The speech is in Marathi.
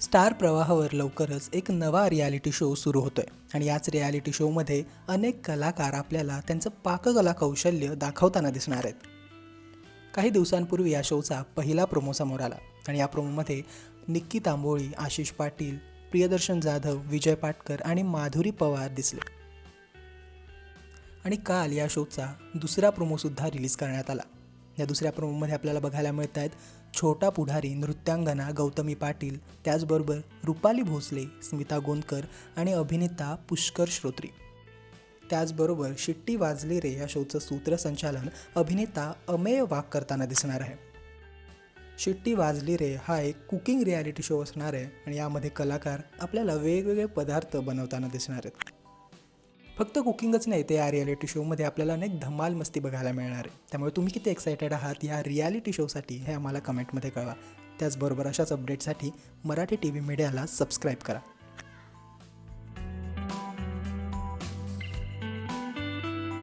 स्टार प्रवाहावर लवकरच एक नवा रियालिटी शो सुरू होतोय. आणि याच रियालिटी शोमध्ये अनेक कलाकार आपल्याला त्यांचं पाककला कौशल्य दाखवताना दिसणार आहेत. काही दिवसांपूर्वी या शोचा पहिला प्रोमो समोर आला. आणि या प्रोमोमध्ये निक्की तांबोळी आशिष पाटील प्रियदर्शन जाधव विजय पाटकर आणि माधुरी पवार दिसले. आणि काल या शोचा दुसरा प्रोमोसुद्धा रिलीज करण्यात आला. या दुसऱ्या प्रोमोमध्ये आपल्याला बघायला मिळत आहेत छोटा पुढारी नृत्यांगना गौतमी पाटील त्याचबरोबर रुपाली भोसले स्मिता गोंदकर आणि अभिनेता पुष्कर श्रोत्री. त्याचबरोबर शिट्टी वाजली रे या शोचं सूत्रसंचालन अभिनेता अमेय वाघ करताना दिसणार आहे. शिट्टी वाजली रे हा एक कुकिंग रियालिटी शो असणार आहे आणि यामध्ये कलाकार आपल्याला वेगवेगळे पदार्थ बनवताना दिसणार आहेत. फक्त कुकिंगच नाही ते या रियालिटी शोमध्ये आपल्याला अनेक धमाल मस्ती बघायला मिळणार आहे. त्यामुळे तुम्ही किती एक्सायटेड आहात या रियालिटी शोसाठी हे आम्हाला कमेंटमध्ये कळवा. त्याचबरोबर अशाच अपडेटसाठी मराठी टी व्ही मीडियाला सबस्क्राईब करा.